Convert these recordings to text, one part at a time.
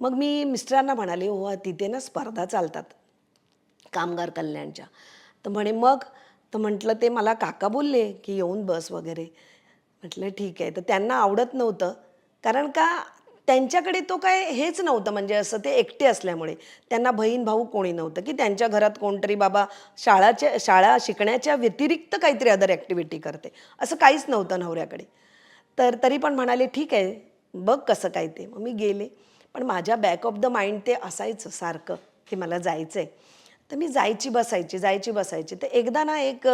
मग मी मिस्टरांना म्हणाले हो तिथे ना स्पर्धा चालतात कामगार कल्याणच्या. तर म्हणे मग? तर म्हटलं ते मला काका बोलले की येऊन बस वगैरे. म्हटलं ठीक आहे. तर त्यांना आवडत नव्हतं. कारण का त्यांच्याकडे तो काय हेच नव्हतं. म्हणजे असं ते एकटे असल्यामुळे. त्यांना बहीण भाऊ कोणी नव्हतं. की त्यांच्या घरात कोणतरी बाबा शाळाच्या शाळा शिकण्याच्या व्यतिरिक्त काहीतरी अदर ॲक्टिव्हिटी करते. असं काहीच नव्हतं नवऱ्याकडे. तर तरी पण म्हणाले ठीक आहे. बघ कसं काय ते. मग मी गेले. पण माझ्या बॅक ऑफ द माइंड ते असायचं सारखं की मला जायचं आहे तर मी जायची बसायची जायची बसायची. तर एकदा ना एक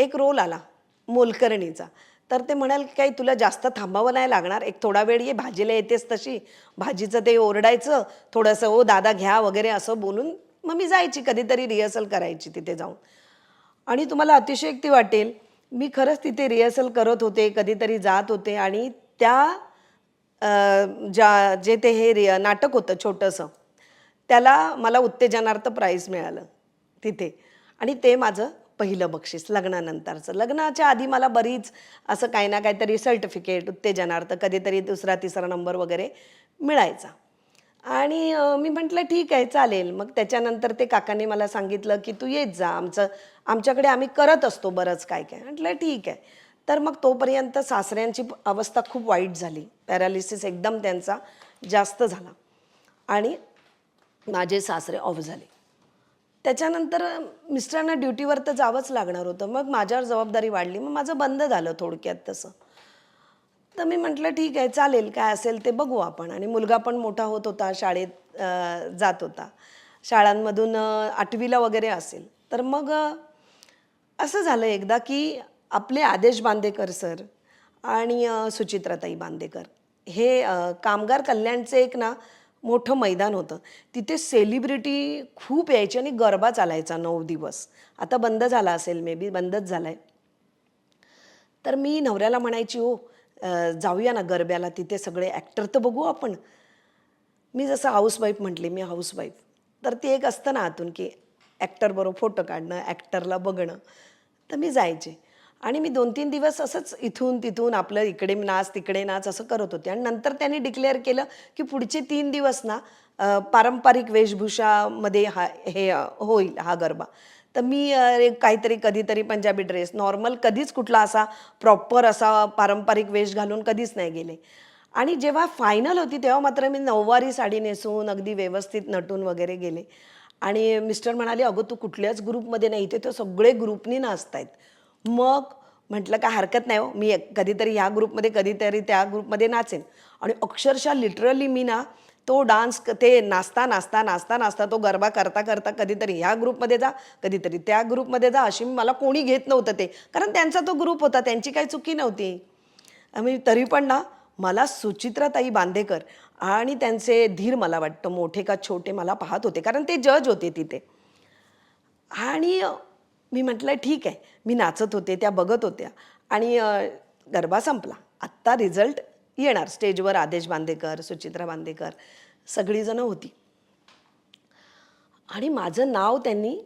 एक रोल आला मोलकरणीचा. तर ते म्हणाल काही तुला जास्त थांबावं नाही लागणार? एक थोडा वेळ ये भाजीला येतेस तशी. भाजीचं ते ओरडायचं थोडंसं ओ दादा घ्या वगैरे असं बोलून मग मी जायची कधीतरी रिहर्सल करायची तिथे जाऊन. आणि तुम्हाला अतिशयोक्ती वाटेल. मी खरंच तिथे रिहर्सल करत होते कधीतरी जात होते आणि त्या ज्या जे ते हे रि नाटक होतं छोटंसं त्याला मला उत्तेजनार्थ प्राईज मिळालं तिथे. आणि ते माझं पहिलं बक्षीस लग्नानंतरचं. लग्नाच्या आधी मला बरीच असं काही ना काहीतरी सर्टिफिकेट उत्तेजनार्थ कधीतरी दुसरा तिसरा नंबर वगैरे मिळायचा. आणि मी म्हटलं ठीक आहे चालेल. मग त्याच्यानंतर ते काकांनी मला सांगितलं की तू येत जा आमचं आमच्याकडे आम्ही करत असतो बरंच काय काय. म्हटलं ठीक आहे. तर मग तोपर्यंत सासऱ्यांची अवस्था खूप वाईट झाली. पॅरालिसिस एकदम त्यांचा जास्त झाला. आणि माझे सासरे ऑफ झाले. त्याच्यानंतर मिस्टरांना ड्युटीवर तर जावंच लागणार होतं. मग माझ्यावर जबाबदारी वाढली. मग माझं बंद झालं थोडक्यात तसं. तर मी म्हटलं ठीक आहे चालेल. काय असेल ते बघू आपण. आणि मुलगा पण मोठा होत होता शाळेत जात होता. शाळांमधून आठवीला वगैरे असेल. तर मग असं झालं एकदा की आपले आदेश बांदेकर सर आणि सुचित्राताई बांदेकर. हे कामगार कल्याणचं एक ना मोठं मैदान होतं. तिथे सेलिब्रिटी खूप यायची आणि गरबा चालायचा नऊ दिवस. आता बंद झाला असेल मे बी बंदच झाला आहे तर मी नवऱ्याला म्हणायची हो जाऊया ना गरब्याला तिथे सगळे ॲक्टर तर बघू आपण. मी जसं हाऊसवाईफ म्हटली मी हाऊसवाईफ तर ते एक असतं ना आतून की ॲक्टरबरोबर फोटो काढणं ॲक्टरला बघणं. तर मी जायचे. आणि मी दोन तीन दिवस असंच इथून तिथून आपलं इकडे नाच तिकडे नाच असं करत होते. आणि नंतर त्यांनी डिक्लेअर केलं की पुढचे तीन दिवस ना पारंपरिक वेशभूषामध्ये हा हे होईल हा गरबा. तर मी काहीतरी कधीतरी पंजाबी ड्रेस नॉर्मल कधीच कुठला असा प्रॉपर असा पारंपरिक वेश घालून कधीच नाही गेले. आणि जेव्हा फायनल होती तेव्हा मात्र मी नऊवारी साडी नेसून अगदी व्यवस्थित नटून वगैरे गेले. आणि मिस्टर म्हणाले अगं तू कुठल्याच ग्रुपमध्ये नाही इथे तर सगळे ग्रुपनी नाचतायत. मग म्हटलं काय हरकत नाही हो. मी कधीतरी ह्या ग्रुपमध्ये कधीतरी त्या ग्रुपमध्ये नाचेन. आणि अक्षरशः लिटरली मी ना तो डान्स ते नाचता नाचता नाचता नाचता तो गरबा करता करता कधीतरी ह्या ग्रुपमध्ये जा कधीतरी त्या ग्रुपमध्ये जा अशी मला कोणी घेत नव्हतं ते. कारण त्यांचा तो ग्रुप होता त्यांची काही चुकी नव्हती. आम्ही तरी पण ना मला सुचित्राताई बांदेकर आणि त्यांचे धीर मला वाटतं मोठे का छोटे मला पाहत होते. कारण ते जज होते तिथे. आणि मी म्हटलं ठीक आहे. मी नाचत होते त्या बघत होत्या. आणि गरबा संपला. आत्ता रिझल्ट येणार. स्टेजवर आदेश बांदेकर सुचित्रा बांदेकर सगळीजणं होती. आणि माझं नाव त्यांनी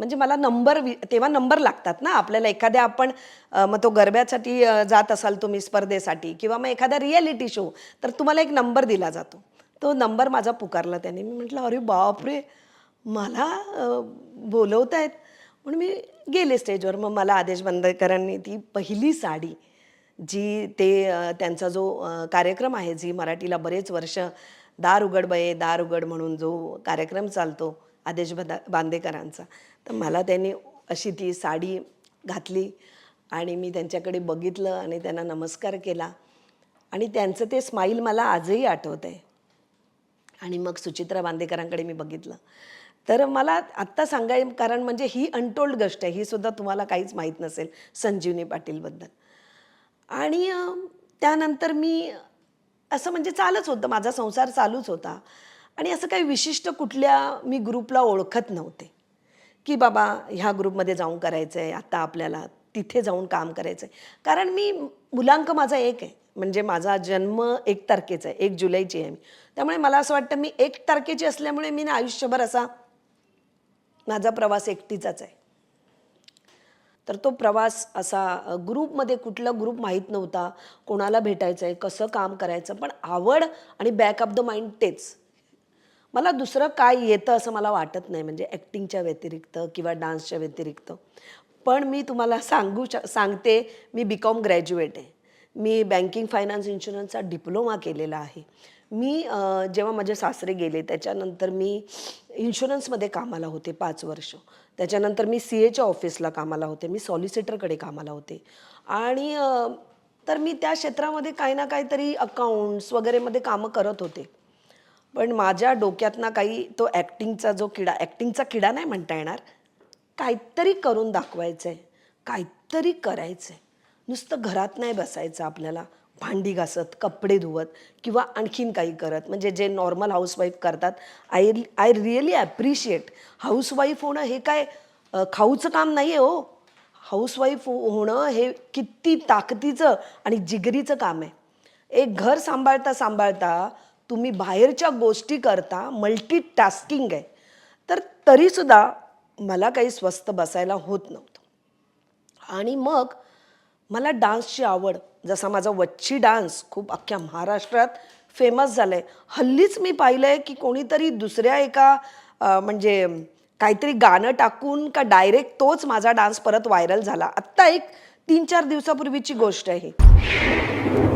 म्हणजे मला नंबर वि तेव्हा नंबर लागतात ना. आपल्याला एखाद्या आपण मग तो गरब्यासाठी जात असाल तुम्ही स्पर्धेसाठी किंवा मग एखादा रियालिटी शो तर तुम्हाला एक नंबर दिला जातो. तो नंबर माझा पुकारला त्यांनी. मी म्हटलं अरे बापरे! मला बोलवत आहेत म्हणून मी गेले स्टेजवर. मग मला आदेश बंदकरांनी ती पहिली साडी जी ते त्यांचा जो कार्यक्रम आहे जी मराठीला बरेच वर्ष दार उघड बये दार उघड म्हणून जो कार्यक्रम चालतो आदेश बदा बांदेकरांचा. तर मला त्यांनी अशी ती साडी घातली आणि मी त्यांच्याकडे बघितलं आणि त्यांना नमस्कार केला. आणि त्यांचं ते स्माईल मला आजही आठवत आहे आणि मग सुचित्रा बांदेकरांकडे मी बघितलं. तर मला आत्ता सांगाय कारण म्हणजे ही अनटोल्ड गोष्ट आहे. ही सुद्धा तुम्हाला काहीच माहीत नसेल संजीवनी पाटीलबद्दल. आणि त्यानंतर मी असं म्हणजे चालच होतं. माझा संसार चालूच होता. आणि असं काही विशिष्ट कुठल्या मी ग्रुपला ओळखत नव्हते. की बाबा ह्या ग्रुपमध्ये जाऊन करायचं आहे आत्ता आपल्याला तिथे जाऊन काम करायचं आहे कारण मी मुलांक माझा एक आहे. म्हणजे माझा जन्म एक तारखेचा आहे. एक जुलैची आहे मी. त्यामुळे मला असं वाटतं मी एक तारखेची असल्यामुळे मी ना आयुष्यभर असा माझा प्रवास एकटीचाच आहे. तर तो प्रवास असा ग्रुपमध्ये कुठला ग्रुप माहीत नव्हता कोणाला भेटायचं आहे कसं काम करायचं पण आवड आणि बॅक ऑफ द माइंड तेच. मला दुसरं काय येतं असं मला वाटत नाही म्हणजे ॲक्टिंगच्या व्यतिरिक्त किंवा डान्सच्या व्यतिरिक्त. पण मी तुम्हाला सांगू श सांगते मी बी कॉम ग्रॅज्युएट आहे. मी बँकिंग फायनान्स इन्शुरन्सचा डिप्लोमा केलेला आहे. मी जेव्हा माझे सासरे गेले त्याच्यानंतर मी इन्शुरन्समध्ये कामाला होते पाच वर्ष. त्याच्यानंतर मी सी एच्या ऑफिसला कामाला होते मी सॉलिसिटरकडे कामाला होते. आणि तर मी त्या क्षेत्रामध्ये काही ना काहीतरी अकाउंट्स वगैरेमध्ये कामं करत होते. पण माझ्या डोक्यात ना काही तो ॲक्टिंगचा जो किडा ॲक्टिंगचा किडा नाही म्हणता येणार काहीतरी करून दाखवायचं आहे काहीतरी करायचं आहे नुसतं घरात नाही बसायचं आपल्याला. भांडी घासत कपडे धुवत किंवा आणखीन काही करत. म्हणजे जे नॉर्मल हाऊसवाईफ करतात I I really appreciate housewife होणं हे काय खाऊचं काम नाही आहे हो. हाऊसवाईफ होणं हे किती ताकदीचं आणि जिगरीचं काम आहे. एक घर सांभाळता सांभाळता तुम्ही बाहेरच्या गोष्टी करता मल्टी टास्किंग आहे. तर तरीसुद्धा मला काही स्वस्त बसायला होत नव्हतं. आणि मग मला डान्सची आवड जसा माझा वच्ची डान्स खूप अख्ख्या महाराष्ट्रात फेमस झालं आहे हल्लीच मी पाहिलं आहे की कोणीतरी दुसऱ्या एका म्हणजे काहीतरी गाणं टाकून का डायरेक्ट तोच माझा डान्स परत व्हायरल झाला. आत्ता एक तीन चार दिवसापूर्वीची गोष्ट आहे ही.